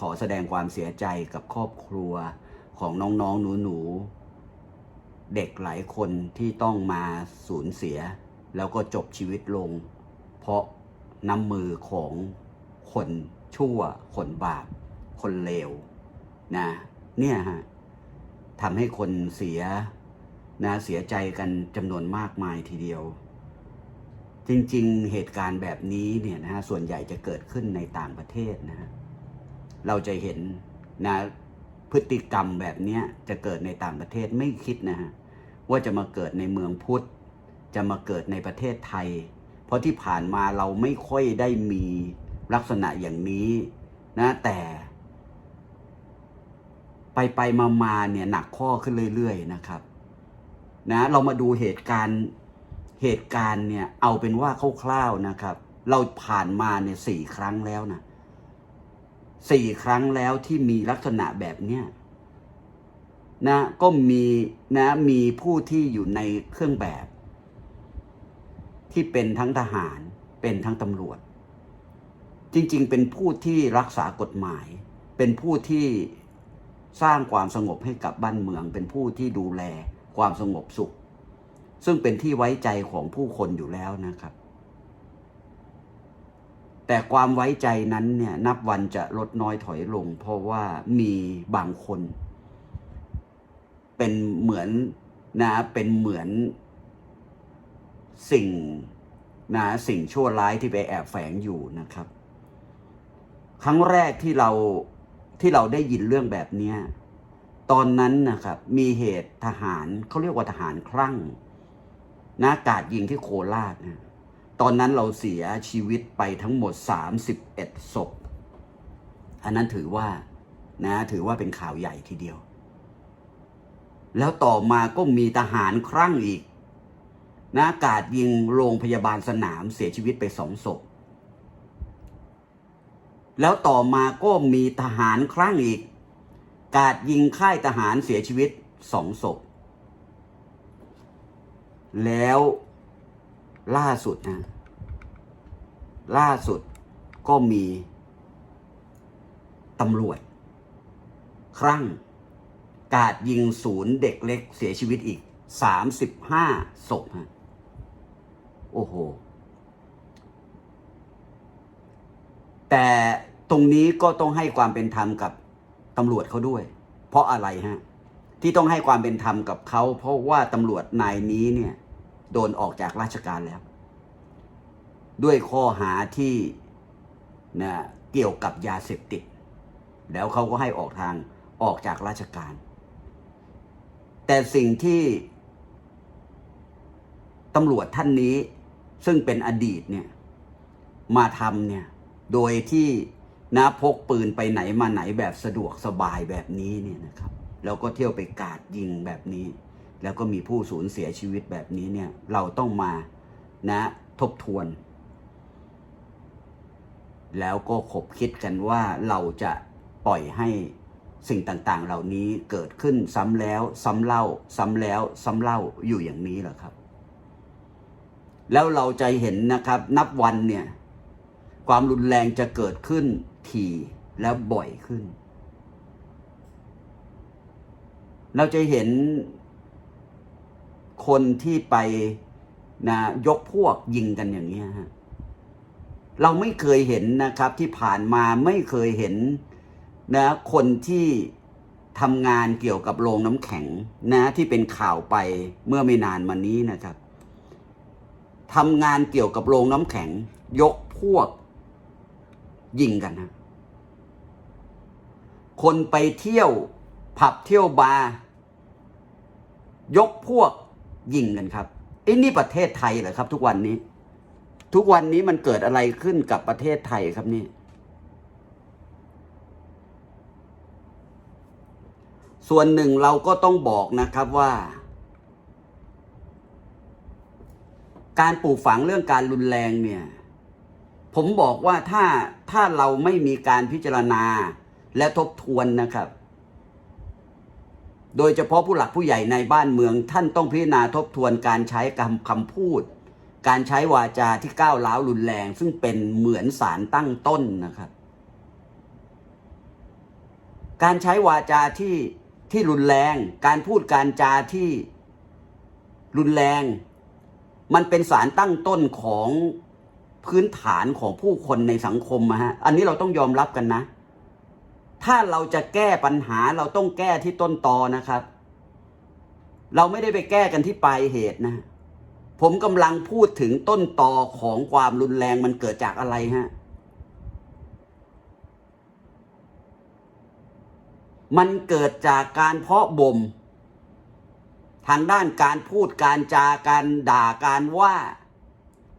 ขอแสดงความเสียใจกับครอบครัวของน้องๆหนูๆ เด็กหลายคนที่ต้องมาสูญเสีย แล้วก็จบชีวิตลง เพราะน้ำมือของคนชั่ว คนบาป คนเลวนะเนี่ยฮะทำให้คนเสียนะเสียใจกันจำนวนมากมายทีเดียว จริงๆ เหตุการณ์แบบนี้เนี่ยนะฮะส่วนใหญ่จะเกิดขึ้นในต่างประเทศนะฮะ เราจะเห็นนะพฤติกรรมแบบนี้จะเกิดในต่างประเทศไม่คิดนะฮะว่าจะมาเกิดในเมืองพุทธ จะมาเกิดในประเทศไทย เพราะที่ผ่านมาเราไม่ค่อยได้มีลักษณะอย่างนี้นะแต่ไปไปมามาเนี่ยหนักข้อขึ้นเรื่อยๆนะครับนะเรามาดูเหตุการณ์เหตุการณ์เนี่ยเอาเป็นว่าคร่าวๆนะครับ เราผ่านมาเนี่ยสี่ครั้งแล้วนะ สี่ครั้งแล้วที่มีลักษณะแบบเนี้ยนะก็มีนะมีผู้ที่อยู่ในเครื่องแบบ ที่เป็นทั้งทหารเป็นทั้งตำรวจ จริงๆ เป็นผู้ที่รักษากฎหมาย เป็นผู้ที่สร้างความสงบให้กับบ้านเมือง เป็นผู้ที่ดูแลความสงบสุข ซึ่งเป็นที่ไว้ใจของผู้คนอยู่แล้วนะครับ แต่ความไว้ใจนั้นเนี่ยนับวันจะลดน้อยถอยลง เพราะว่ามีบางคน เป็นเหมือนนะเป็นเหมือนสิ่งนะสิ่งชั่วร้ายที่ไปแอบแฝงอยู่นะครับ ครั้งแรกที่เราที่เราได้ยินเรื่องแบบเนี้ตอนนั้นนะครับมีเหตุทหารเขาเรียกว่าทหารคลั่งนะกาดยิงที่โคราชนะ ตอนนั้นเราเสียชีวิตไปทั้งหมด 31ศพ อันนั้นถือว่านะถือว่าเป็นข่าวใหญ่ทีเดียว แล้วต่อมาก็มีทหารคลั่งอีกนะกาดยิงโรงพยาบาลสนามเสียชีวิตไปสองศพ แล้วต่อมาก็มีทหารคลั่งอีก กาดยิงค่ายทหารเสียชีวิตสองศพ แล้ว ล่าสุดนะล่าสุดก็มีตำรวจ ครั่ง กาดยิงศูนย์เด็กเล็กเสียชีวิตอีกสามสิบห้าศพฮะโอ้โห แต่ตรงนี้ก็ต้องให้ความเป็นธรรมกับตำรวจเขาด้วย เพราะอะไรฮะ ที่ต้องให้ความเป็นธรรมกับเขา เพราะว่าตำรวจนายนี้เนี่ย โดนออกจากราชการแล้ว ด้วยข้อหาที่นะเกี่ยวกับยาเสพติด แล้วเขาก็ให้ออกทางออกจากราชการ แต่สิ่งที่ตำรวจท่านนี้ซึ่งเป็นอดีตเนี่ยมาทำเนี่ยโดยที่นะพกปืนไปไหนมาไหนแบบสะดวกสบายแบบนี้เนี่ยนะครับ แล้วก็เที่ยวไปกาดยิงแบบนี้ แล้วก็มีผู้สูญเสียชีวิตแบบนี้เนี่ย เราต้องมานะทบทวน แล้วก็ขบคิดกันว่าเราจะปล่อยให้สิ่งต่างๆ เหล่านี้เกิดขึ้นซ้ำแล้วซ้ำเล่า ซ้ำแล้วซ้ำเล่าอยู่อย่างนี้เหรอครับ แล้วเราจะเห็นนะครับนับวันเนี่ย ความรุนแรงจะเกิดขึ้นถี่แล้วบ่อยขึ้น เราจะเห็น คนที่ไปนะยกพวกยิงกันอย่างนี้ฮะเราไม่เคยเห็นนะครับที่ผ่านมาไม่เคยเห็นนะคนที่ทำงานเกี่ยวกับโรงน้ำแข็งนะที่เป็นข่าวไปเมื่อไม่นานมานี้นะครับทำงานเกี่ยวกับโรงน้ำแข็ง ยกพวกยิงกันนะคนไปเที่ยวผับเที่ยวบาร์ยกพวก ยิงกันครับไอ้นี่ประเทศไทยเหรอครับ ทุกวันนี้ ทุกวันนี้มันเกิดอะไรขึ้นกับประเทศไทยครับนี่ ส่วนหนึ่งเราก็ต้องบอกนะครับว่า การปลูกฝังเรื่องการรุนแรงเนี่ย ผมบอกว่าถ้าถ้าเราไม่มีการพิจารณาและทบทวนนะครับ โดยเฉพาะผู้หลักผู้ใหญ่ในบ้านเมือง ท่านต้องพิจารณาทบทวนการใช้คำคำพูด การใช้วาจาที่ก้าวร้าวรุนแรง ซึ่งเป็นเหมือนสารตั้งต้นนะครับ การใช้วาจาที่ที่รุนแรง การพูดการจาที่รุนแรง มันเป็นสารตั้งต้นของพื้นฐานของผู้คนในสังคมอะฮะ อันนี้เราต้องยอมรับกันนะ ถ้าเราจะแก้ปัญหาเราต้องแก้ที่ต้นตอนะครับ เราไม่ได้ไปแก้กันที่ปลายเหตุนะ ผมกำลังพูดถึงต้นตอของความรุนแรงมันเกิดจากอะไรฮะ มันเกิดจากการเพาะบ่มทางด้านการพูดการจาการด่าการว่า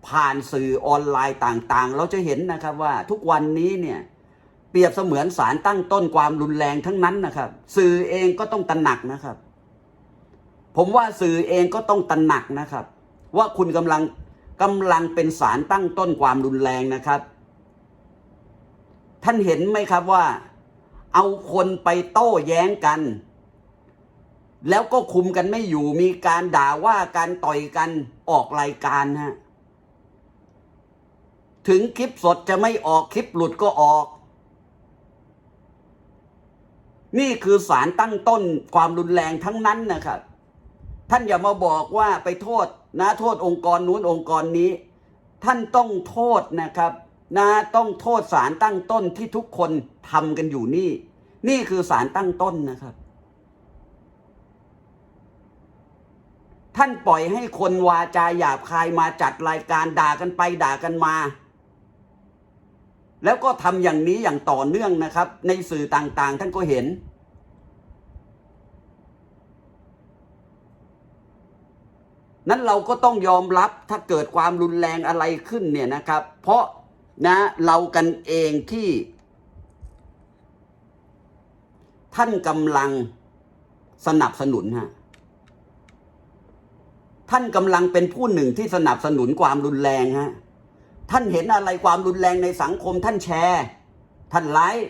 ผ่านสื่อออนไลน์ต่างๆ เราจะเห็นนะครับว่าทุกวันนี้เนี่ย เปรียบเสมือนสารตั้งต้นความรุนแรงทั้งนั้นนะครับ สื่อเองก็ต้องตระหนักนะครับ ผมว่าสื่อเองก็ต้องตระหนักนะครับ ว่าคุณกำลังกำลังเป็นสารตั้งต้นความรุนแรงนะครับ ท่านเห็นไหมครับว่า เอาคนไปโต้แย้งกัน แล้วก็คุมกันไม่อยู่มีการด่าว่าการต่อยกันออกรายการฮะถึงคลิปสดจะไม่ออกคลิปหลุดก็ออก นี่คือสารตั้งต้นความรุนแรงทั้งนั้นนะครับท่านอย่ามาบอกว่าไปโทษนะโทษองค์กรนู้นองค์กรนี้ ท่านต้องโทษนะครับนะต้องโทษสารตั้งต้นที่ทุกคนทำกันอยู่นี่ นี่คือสารตั้งต้นนะครับ ท่านปล่อยให้คนวาจาหยาบคายมาจัดรายการด่ากันไปด่ากันมา แล้วก็ทำอย่างนี้อย่างต่อเนื่องนะครับ ในสื่อต่างๆ ท่านก็เห็น นั้นเราก็ต้องยอมรับถ้าเกิดความรุนแรงอะไรขึ้นเนี่ยนะครับ เพราะนะเรากันเองที่ ท่านกำลังสนับสนุนฮะท่านกำลังเป็นผู้หนึ่งที่สนับสนุนความรุนแรงฮะ ท่านเห็นอะไรความรุนแรงในสังคมท่านแชร์ ท่านไลค์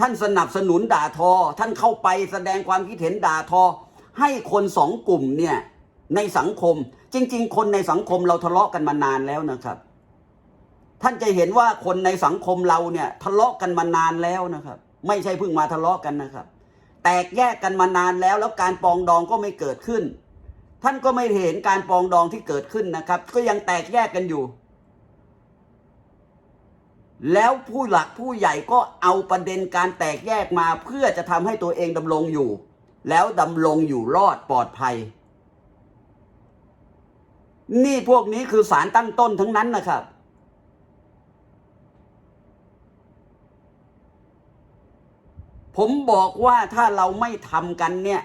ท่านสนับสนุนด่าทอ ท่านเข้าไปแสดงความคิดเห็นด่าทอ ให้คนสองกลุ่มเนี่ยในสังคม จริง ๆ คนในสังคมเราทะเลาะกันมานานแล้วนะครับ ท่านจะเห็นว่าคนในสังคมเราเนี่ยทะเลาะกันมานานแล้วนะครับ ไม่ใช่เพิ่งมาทะเลาะกันนะครับ แตกแยกกันมานานแล้วแล้วการปองดองก็ไม่เกิดขึ้น ท่านก็ไม่เห็นการปองดองที่เกิดขึ้นนะครับ ก็ยังแตกแยกกันอยู่ แล้วผู้หลักผู้ใหญ่ก็เอาประเด็นการแตกแยกมาเพื่อจะทำให้ตัวเองดำรงอยู่ แล้วดำรงอยู่รอดปลอดภัย นี่พวกนี้คือสารตั้งต้นทั้งนั้นนะครับ ผมบอกว่าถ้าเราไม่ทำกันเนี่ย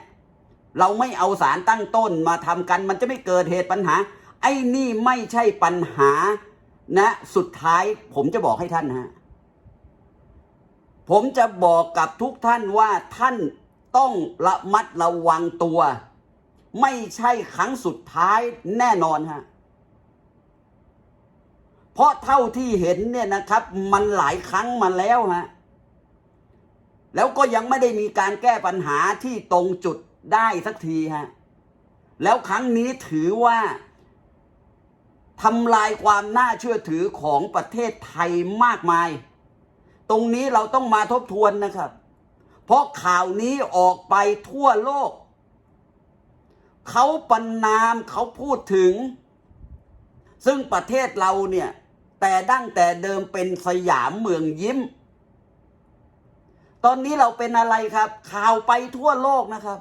เราไม่เอาสารตั้งต้นมาทำกัน มันจะไม่เกิดเหตุปัญหา ไอ้นี่ไม่ใช่ปัญหานะ สุดท้ายผมจะบอกให้ท่านฮะผมจะบอกกับทุกท่านว่าท่านต้องระมัดระวังตัว ไม่ใช่ครั้งสุดท้ายแน่นอนฮะเพราะเท่าที่เห็นเนี่ยนะครับ มันหลายครั้งมาแล้วฮะแล้วก็ยังไม่ได้มีการแก้ปัญหาที่ตรงจุด ได้สักทีฮะ แล้วครั้งนี้ถือว่าทำลายความน่าเชื่อถือของประเทศไทยมากมาย ตรงนี้เราต้องมาทบทวนนะครับ เพราะข่าวนี้ออกไปทั่วโลก เขาปนนามเขาพูดถึง ซึ่งประเทศเราเนี่ย แต่ดั้งแต่เดิมเป็นสยามเมืองยิ้ม ตอนนี้เราเป็นอะไรครับ ข่าวไปทั่วโลกนะครับ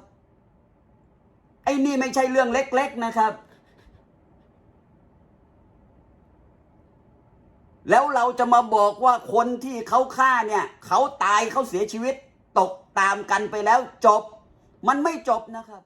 ไอ้นี่ไม่ใช่เรื่องเล็ก ๆนะครับ แล้วเราจะมาบอกว่าคนที่เขาฆ่าเนี่ย เขาตายเขาเสียชีวิตตกตามกันไปแล้วจบ มันไม่จบนะครับ